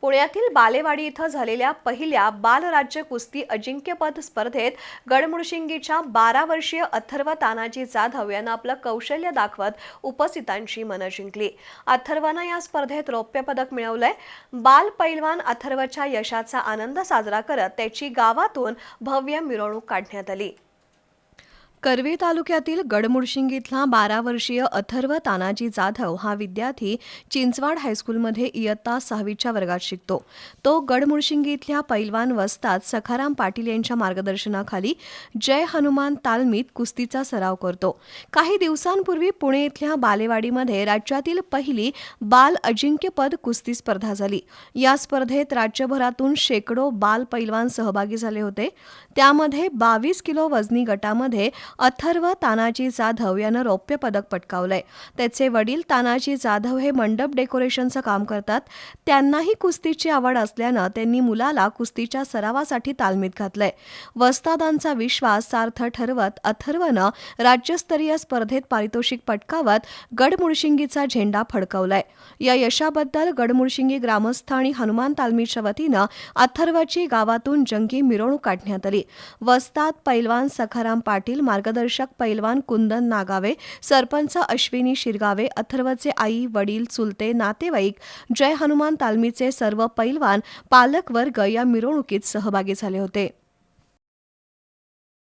पुण्यातील बालेवाडी इथं झालेल्या पहिल्या बालराज्य कुस्ती अजिंक्यपद स्पर्धेत गडमुडशिंगीच्या बारा वर्षीय अथर्व तानाजी जाधव यानं आपलं कौशल्य दाखवत उपस्थितांची मनं जिंकली. अथर्वनं या स्पर्धेत रौप्य पदक मिळवलंय. बाल पैलवान अथर्वच्या यशाचा आनंद साजरा करत त्याची गावातून भव्य मिरवणूक काढण्यात आली. कर्वे तालुक्यातील गडमुडशिंग इथला बारा वर्षीय अथर्व तानाजी जाधव हा विद्यार्थी चिंचवाड हायस्कूलमध्ये इयत्ता सहावीच्या वर्गात शिकतो. तो गडमुडशिंगी इथल्या पैलवान वस्तात सखाराम पाटील यांच्या मार्गदर्शनाखाली जय हनुमान तालमीत कुस्तीचा सराव करतो. काही दिवसांपूर्वी पुणे इथल्या बालेवाडीमध्ये राज्यातील पहिली बाल अजिंक्यपद कुस्ती स्पर्धा झाली. या स्पर्धेत राज्यभरातून शेकडो बाल पैलवान सहभागी झाले होते. त्यामध्ये बावीस किलो वजनी गटामध्ये अथर्व तानाजी जाधव यानं रौप्य पदक पटकावलंय. त्याचे वडील तानाजी जाधव हे मंडप डेकोरेशनचं काम करतात. त्यांनाही कुस्तीची आवड असल्यानं त्यांनी मुलाला कुस्तीच्या सरावासाठी तालमीत घातलंय. वस्तादांचा विश्वास सार्थ ठरवत अथर्वनं राज्यस्तरीय स्पर्धेत पारितोषिक पटकावत गडमुळशिंगीचा झेंडा फडकवलाय. या यशाबद्दल गडमुळशिंगी ग्रामस्थ आणि हनुमान तालमीच्या वतीनं अथर्वची गावातून जंगी मिरवणूक काढण्यात आली. वस्ताद पैलवान सखाराम पाटील मार्ग मार्गदर्शक पैलवान कुंदन नागावे सरपंच अश्विनी शिरगावे अथर्वचे आई वडील चुलते नातेवाईक जय हनुमान तालमीचे सर्व पैलवान पालक वर्ग या मिरवणुकीत सहभागी झाले होते.